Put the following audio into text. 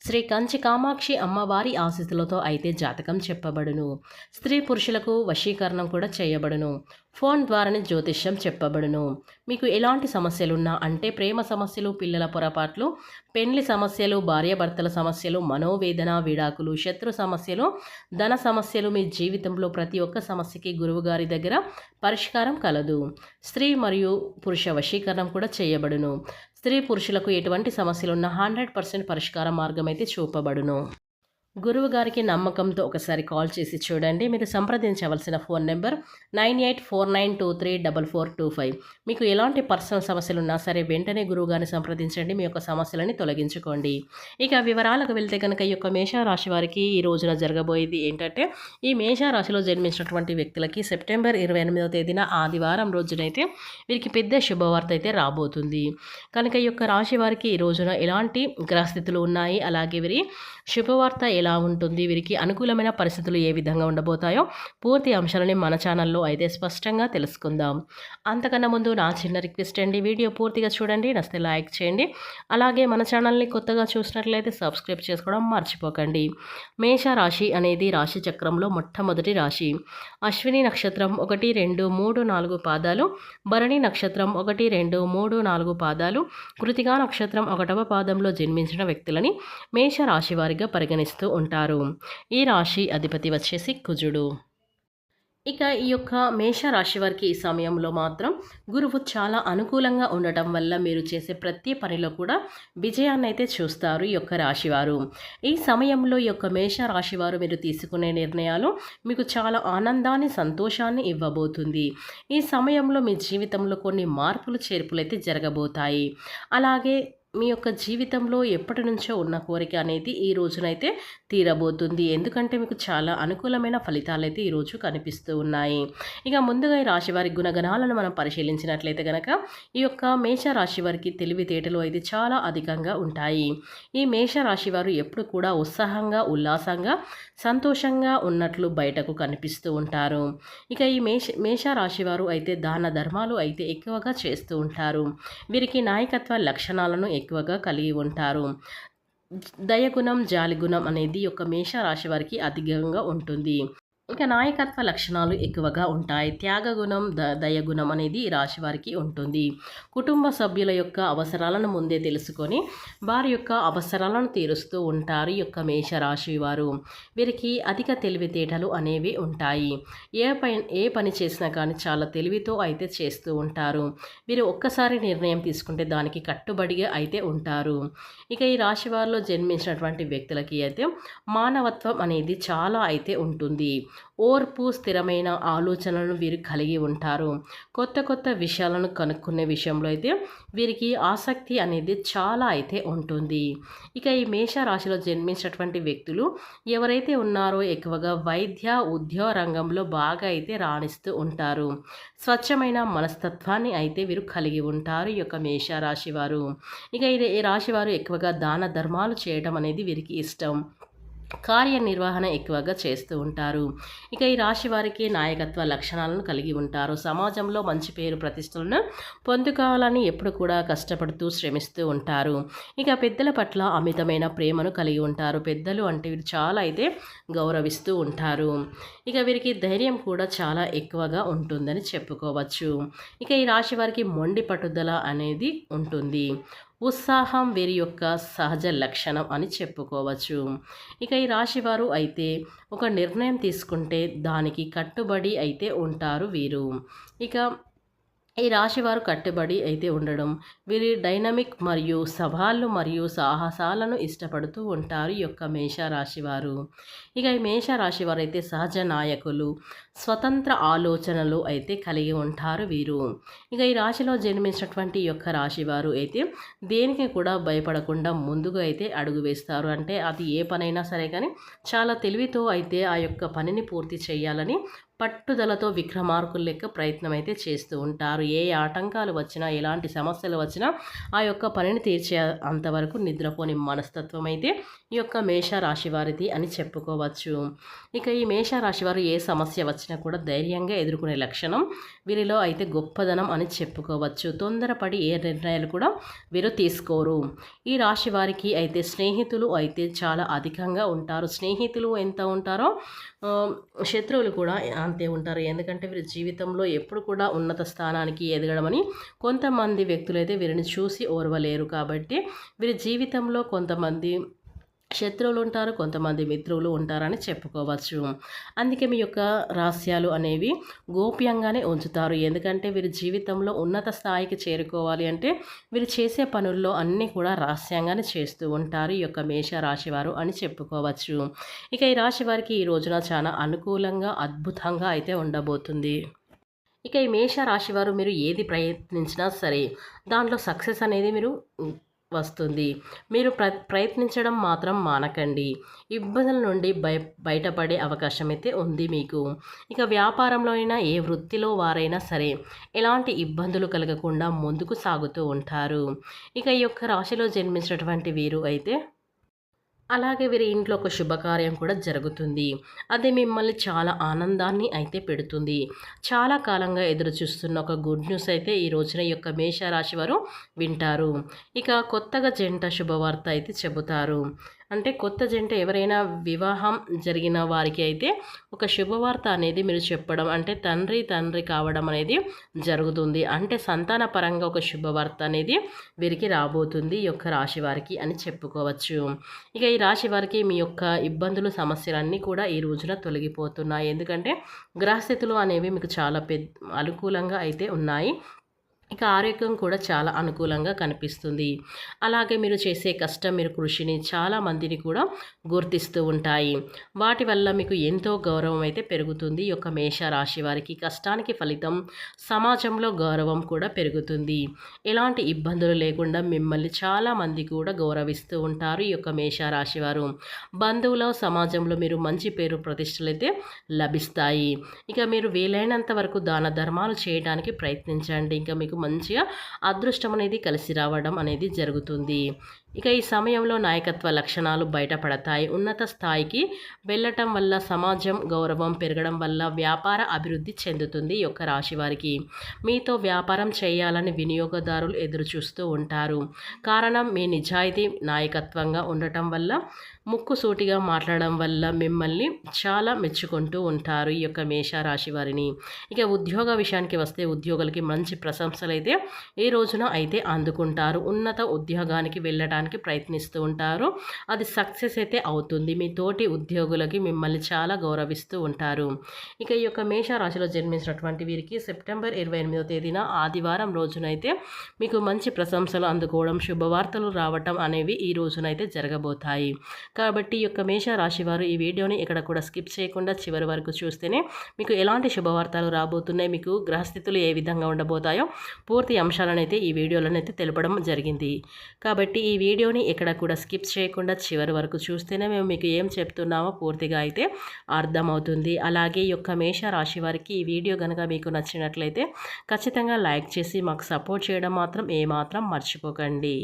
శ్రీ కంచి కామాక్షి అమ్మవారి ఆశీస్సులతో అయితే జాతకం చెప్పబడును. స్త్రీ పురుషులకు వశీకరణం కూడా చేయబడును. ఫోన్ ద్వారానే జ్యోతిష్యం చెప్పబడును. మీకు ఎలాంటి సమస్యలున్నా అంటే ప్రేమ సమస్యలు పిల్లల పొరపాట్లు పెండ్లి సమస్యలు భార్యాభర్తల సమస్యలు మనోవేదన విడాకులు శత్రు సమస్యలు ధన సమస్యలు మీ జీవితంలో ప్రతి ఒక్క సమస్యకి గురువుగారి దగ్గర పరిష్కారం కలదు. స్త్రీ మరియు పురుష వశీకరణం కూడా చేయబడును. స్త్రీ పురుషులకు ఎటువంటి సమస్యలున్నా హండ్రెడ్ పర్సెంట్ పరిష్కార మార్గం అయితే చూపబడును. గురువు గారికి నమ్మకంతో ఒకసారి కాల్ చేసి చూడండి. మీరు సంప్రదించవలసిన phone number nine eight four nine two three double four two five. మీకు ఎలాంటి పర్సనల్ సమస్యలు ఉన్నా సరే వెంటనే గురువు గారిని సంప్రదించండి. మీ యొక్క సమస్యలని తొలగించుకోండి. ఇక వివరాలకు వెళ్తే కనుక ఈ యొక్క మేషరాశి వారికి ఈ రోజున జరగబోయేది ఏంటంటే ఈ మేషరాశిలో జన్మించినటువంటి వ్యక్తులకి సెప్టెంబర్ ఇరవై ఎనిమిదవ తేదీన ఆదివారం రోజునైతే వీరికి పెద్ద శుభవార్త అయితే రాబోతుంది. కనుక ఈ యొక్క రాశి వారికి ఈ రోజున ఎలాంటి గ్రహస్థితులు ఉన్నాయి? అలాగే వీరి శుభవార్త ఎలా ఉంటుంది వీరికి అనుకూలమైన పరిస్థితులు ఏ విధంగా ఉండబోతాయో పూర్తి అంశాలని మన ఛానల్లో అయితే స్పష్టంగా తెలుసుకుందాం. అంతకన్నా ముందు నా చిన్న రిక్వెస్ట్ అండి వీడియో పూర్తిగా చూడండి నస్తే లైక్ చేయండి. అలాగే మన ఛానల్ని కొత్తగా చూసినట్లయితే సబ్స్క్రైబ్ చేసుకోవడం మర్చిపోకండి. మేష రాశి అనేది రాశి చక్రంలో మొట్టమొదటి రాశి. అశ్విని నక్షత్రం ఒకటి రెండు మూడు నాలుగు పాదాలు. భరణి నక్షత్రం ఒకటి రెండు మూడు నాలుగు పాదాలు. కృతికా నక్షత్రం ఒకటవ పాదంలో జన్మించిన వ్యక్తులని మేష రాశి వారిగా పరిగణిస్తూ ఉంటారు. ఈ రాశి అధిపతి వచ్చేసి కుజుడు. ఇక ఈ యొక్క మేష రాశి వారికి ఈ సమయంలో మాత్రం గురువు చాలా అనుకూలంగా ఉండటం వల్ల మీరు చేసే ప్రతి పనిలో కూడా విజయాన్ని అయితే చూస్తారు ఈ యొక్క రాశివారు ఈ సమయంలో ఈ యొక్క మేష రాశివారు మీరు తీసుకునే నిర్ణయాలు మీకు చాలా ఆనందాన్ని సంతోషాన్ని ఇవ్వబోతుంది. ఈ సమయంలో మీ జీవితంలో కొన్ని మార్పులు చేర్పులు అయితే జరగబోతాయి. అలాగే మీ యొక్క జీవితంలో ఎప్పటి నుంచో ఉన్న కోరిక అనేది ఈ రోజునైతే తీరబోతుంది. ఎందుకంటే మీకు చాలా అనుకూలమైన ఫలితాలు అయితే ఈరోజు కనిపిస్తూ ఉన్నాయి. ఇక ముందుగా ఈ రాశి వారి గుణగణాలను మనం పరిశీలించినట్లయితే కనుక ఈ యొక్క మేష రాశి వారికి తెలివితేటలు అయితే చాలా అధికంగా ఉంటాయి. ఈ మేష రాశి వారు ఎప్పుడు కూడా ఉత్సాహంగా ఉల్లాసంగా సంతోషంగా ఉన్నట్లు బయటకు కనిపిస్తూ ఉంటారు. ఇక ఈ మేష మేష రాశి వారు అయితే దాన ధర్మాలు అయితే ఎక్కువగా చేస్తూ ఉంటారు. వీరికి నాయకత్వ లక్షణాలను ఎక్కువగా కలిగి ఉంటారు. దయగుణం జాలిగుణం అనేది ఒక మేష రాశి వారికి అధికంగా ఉంటుంది. ఇక నాయకత్వ లక్షణాలు ఎక్కువగా ఉంటాయి. త్యాగగుణం ద దయగుణం అనేది ఈ రాశి వారికి ఉంటుంది. కుటుంబ సభ్యుల యొక్క అవసరాలను ముందే తెలుసుకొని వారి యొక్క అవసరాలను తీరుస్తూ ఉంటారు ఈ యొక్క మేష రాశి వారు. వీరికి అధిక తెలివితేటలు అనేవి ఉంటాయి. ఏ పని ఏ పని చేసినా కానీ చాలా తెలివితో అయితే చేస్తూ ఉంటారు. వీరు ఒక్కసారి నిర్ణయం తీసుకుంటే దానికి కట్టుబడిగా అయితే ఉంటారు. ఇక ఈ రాశి వారిలో జన్మించినటువంటి వ్యక్తులకి అయితే మానవత్వం అనేది చాలా అయితే ఉంటుంది. ఓర్పు స్థిరమైన ఆలోచనలను వీరు కలిగి ఉంటారు. కొత్త కొత్త విషయాలను కనుక్కునే విషయంలో అయితే వీరికి ఆసక్తి అనేది చాలా అయితే ఉంటుంది. ఇక ఈ మేష రాశిలో జన్మించినటువంటి వ్యక్తులు ఎవరైతే ఉన్నారో ఎక్కువగా వైద్య ఉద్యోగ రంగంలో బాగా అయితే రాణిస్తూ ఉంటారు. స్వచ్ఛమైన మనస్తత్వాన్ని అయితే వీరు కలిగి ఉంటారు ఈ యొక్క మేష రాశి వారు. ఇక ఈ రాశి వారు ఎక్కువగా దాన ధర్మాలు చేయడం అనేది వీరికి ఇష్టం. కార్యనిర్వహణ ఎక్కువగా చేస్తూ ఉంటారు. ఇక ఈ రాశి వారికి నాయకత్వ లక్షణాలను కలిగి ఉంటారు. సమాజంలో మంచి పేరు ప్రతిష్టలను పొందుకోవాలని ఎప్పుడు కూడా కష్టపడుతూ శ్రమిస్తూ ఉంటారు. ఇక పెద్దల పట్ల అమితమైన ప్రేమను కలిగి ఉంటారు. పెద్దలు అంటే వీరు చాలా అయితే గౌరవిస్తూ ఉంటారు. ఇక వీరికి ధైర్యం కూడా చాలా ఎక్కువగా ఉంటుందని చెప్పుకోవచ్చు. ఇక ఈ రాశి వారికి మొండి పట్టుదల అనేది ఉంటుంది. ఉత్సాహం వీరి యొక్క సహజ లక్షణం అని చెప్పుకోవచ్చు. ఇక ఈ రాశివారు అయితే ఒక నిర్ణయం తీసుకుంటే దానికి కట్టుబడి అయితే ఉంటారు వీరు. ఇక ఈ రాశివారు కట్టుబడి అయితే ఉండడం వీరి డైనమిక్ మరియు సవాళ్ళు మరియు సాహసాలను ఇష్టపడుతూ ఉంటారు ఈ యొక్క మేషరాశివారు ఇక ఈ మేషరాశివారు అయితే సహజ నాయకులు స్వతంత్ర ఆలోచనలు అయితే కలిగి ఉంటారు వీరు. ఇక ఈ రాశిలో జన్మించినటువంటి యొక్క రాశివారు అయితే దేనికి కూడా భయపడకుండా ముందుగా అయితే అడుగు వేస్తారు. అంటే అది ఏ పనైనా సరే కానీ చాలా తెలివితో అయితే ఆ యొక్క పనిని పూర్తి చేయాలని పట్టుదలతో విక్రమార్కులు లెక్క ప్రయత్నం అయితే చేస్తూ ఉంటారు. ఏ ఆటంకాలు వచ్చినా ఎలాంటి సమస్యలు వచ్చినా ఆ యొక్క పనిని తీర్చే అంతవరకు నిద్రపోని మనస్తత్వం అయితే ఈ యొక్క మేష వారిది అని చెప్పుకోవచ్చు. ఇక ఈ మేష వారు ఏ సమస్య వచ్చినా కూడా ధైర్యంగా ఎదుర్కొనే లక్షణం వీరిలో అయితే గొప్పదనం అని చెప్పుకోవచ్చు. తొందరపడి ఏ నిర్ణయాలు కూడా వీరు తీసుకోరు. ఈ రాశి వారికి అయితే స్నేహితులు అయితే చాలా అధికంగా ఉంటారు. స్నేహితులు ఎంత ఉంటారో శత్రువులు కూడా అంతే ఉంటారు. ఎందుకంటే వీరి జీవితంలో ఎప్పుడు కూడా ఉన్నత స్థానానికి ఎదగడమని కొంతమంది వ్యక్తులైతే వీరిని చూసి ఓర్వలేరు. కాబట్టి వీరి జీవితంలో కొంతమంది శత్రువులు ఉంటారు కొంతమంది మిత్రులు ఉంటారని చెప్పుకోవచ్చు. అందుకే మీ యొక్క రహస్యాలు అనేవి గోప్యంగానే ఉంచుతారు. ఎందుకంటే వీరి జీవితంలో ఉన్నత స్థాయికి చేరుకోవాలి అంటే వీరు చేసే పనుల్లో అన్నీ కూడా రహస్యంగానే చేస్తూ ఉంటారు ఈ యొక్క మేష రాశివారు అని చెప్పుకోవచ్చు. ఇక ఈ రాశి వారికి ఈ రోజున చాలా అనుకూలంగా అద్భుతంగా అయితే ఉండబోతుంది. ఇక ఈ మేష రాశి వారు మీరు ఏది ప్రయత్నించినా సరే దాంట్లో సక్సెస్ అనేది మీరు వస్తుంది. మీరు ప్ర ప్రయత్నించడం మాత్రం మానకండి. ఇబ్బందుల నుండి బయ బయటపడే అవకాశం అయితే ఉంది మీకు. ఇక వ్యాపారంలో అయినా ఏ వృత్తిలో వారైనా సరే ఎలాంటి ఇబ్బందులు కలగకుండా ముందుకు సాగుతూ ఉంటారు. ఇక ఈ యొక్క రాశిలో జన్మించినటువంటి వీరు అయితే అలాగే వీరి ఇంట్లో ఒక శుభకార్యం కూడా జరుగుతుంది. అది మిమ్మల్ని చాలా ఆనందాన్ని అయితే పెడుతుంది. చాలా కాలంగా ఎదురు చూస్తున్న ఒక గుడ్ న్యూస్ అయితే ఈ రోజున ఈ యొక్క మేషరాశి వారు వింటారు. ఇక కొత్తగా జంట శుభవార్త అయితే చెబుతారు. అంటే కొత్త జంట ఎవరైనా వివాహం జరిగిన వారికి అయితే ఒక శుభవార్త అనేది మీరు చెప్పడం అంటే తండ్రి తండ్రి కావడం అనేది జరుగుతుంది. అంటే సంతాన పరంగా ఒక శుభవార్త అనేది వీరికి రాబోతుంది ఈ యొక్క రాశి వారికి అని చెప్పుకోవచ్చు. ఇక ఈ రాశి వారికి మీ యొక్క ఇబ్బందులు సమస్యలన్నీ కూడా ఈ రోజున తొలగిపోతున్నాయి. ఎందుకంటే గ్రహస్థితులు అనేవి మీకు చాలా పెద్ద అనుకూలంగా అయితే ఉన్నాయి. ఇక ఆరోగ్యం కూడా చాలా అనుకూలంగా కనిపిస్తుంది. అలాగే మీరు చేసే కష్టం మీరు కృషిని చాలా మందిని కూడా గుర్తిస్తూ ఉంటాయి. వాటి వల్ల మీకు ఎంతో గౌరవం అయితే పెరుగుతుంది. ఈ యొక్క మేష రాశి వారికి కష్టానికి ఫలితం సమాజంలో గౌరవం కూడా పెరుగుతుంది. ఎలాంటి ఇబ్బందులు లేకుండా మిమ్మల్ని చాలా మంది కూడా గౌరవిస్తూ ఉంటారు ఈ యొక్క మేషరాశి వారు. బంధువుల సమాజంలో మీరు మంచి పేరు ప్రతిష్టలు అయితే లభిస్తాయి. ఇక మీరు వీలైనంత వరకు దాన ధర్మాలు చేయడానికి ప్రయత్నించండి. ఇంకా మీకు మంచిగా అదృష్టం అనేది కలిసి రావడం అనేది జరుగుతుంది. ఇక ఈ సమయంలో నాయకత్వ లక్షణాలు బయటపడతాయి. ఉన్నత స్థాయికి వెళ్ళటం వల్ల సమాజం గౌరవం పెరగడం వల్ల వ్యాపార అభివృద్ధి చెందుతుంది ఈ యొక్క రాశి వారికి. మీతో వ్యాపారం చేయాలని వినియోగదారులు ఎదురు చూస్తూ ఉంటారు. కారణం మీ నిజాయితీ నాయకత్వంగా ఉండటం వల్ల ముక్కు సూటిగా మాట్లాడడం వల్ల మిమ్మల్ని చాలా మెచ్చుకుంటూ ఉంటారు ఈ యొక్క మేషరాశి వారిని. ఇక ఉద్యోగ విషయానికి వస్తే ఉద్యోగులకి మంచి ప్రశంసలు అయితే ఈ రోజున అయితే అందుకుంటారు. ఉన్నత ఉద్యోగానికి వెళ్ళడానికి ప్రయత్నిస్తూ ఉంటారు. అది సక్సెస్ అయితే అవుతుంది. మీ తోటి ఉద్యోగులకి మిమ్మల్ని చాలా గౌరవిస్తూ ఉంటారు. ఇక ఈ యొక్క మేషరాశిలో జన్మించినటువంటి వీరికి సెప్టెంబర్ ఇరవై ఎనిమిదో తేదీన ఆదివారం రోజునైతే మీకు మంచి ప్రశంసలు అందుకోవడం శుభవార్తలు రావటం అనేవి ఈ రోజునైతే జరగబోతాయి. కాబట్టి ఈ యొక్క మేష రాశి వారు ఈ వీడియోని ఇక్కడ కూడా స్కిప్ చేయకుండా చివరి వరకు చూస్తేనే మీకు ఎలాంటి శుభవార్తలు రాబోతున్నాయి మీకు గ్రహస్థితులు ఏ విధంగా ఉండబోతాయో పూర్తి అంశాలను అయితే ఈ వీడియోలోనైతే తెలపడం జరిగింది. కాబట్టి ఈ వీడియోని ఇక్కడ కూడా స్కిప్ చేయకుండా చివరి వరకు చూస్తేనే మేము మీకు ఏం చెప్తున్నామో పూర్తిగా అయితే అర్థమవుతుంది. అలాగే ఈ యొక్క మేష రాశి వారికి ఈ వీడియో కనుక మీకు నచ్చినట్లయితే ఖచ్చితంగా లైక్ చేసి మాకు సపోర్ట్ చేయడం మాత్రం ఏమాత్రం మర్చిపోకండి.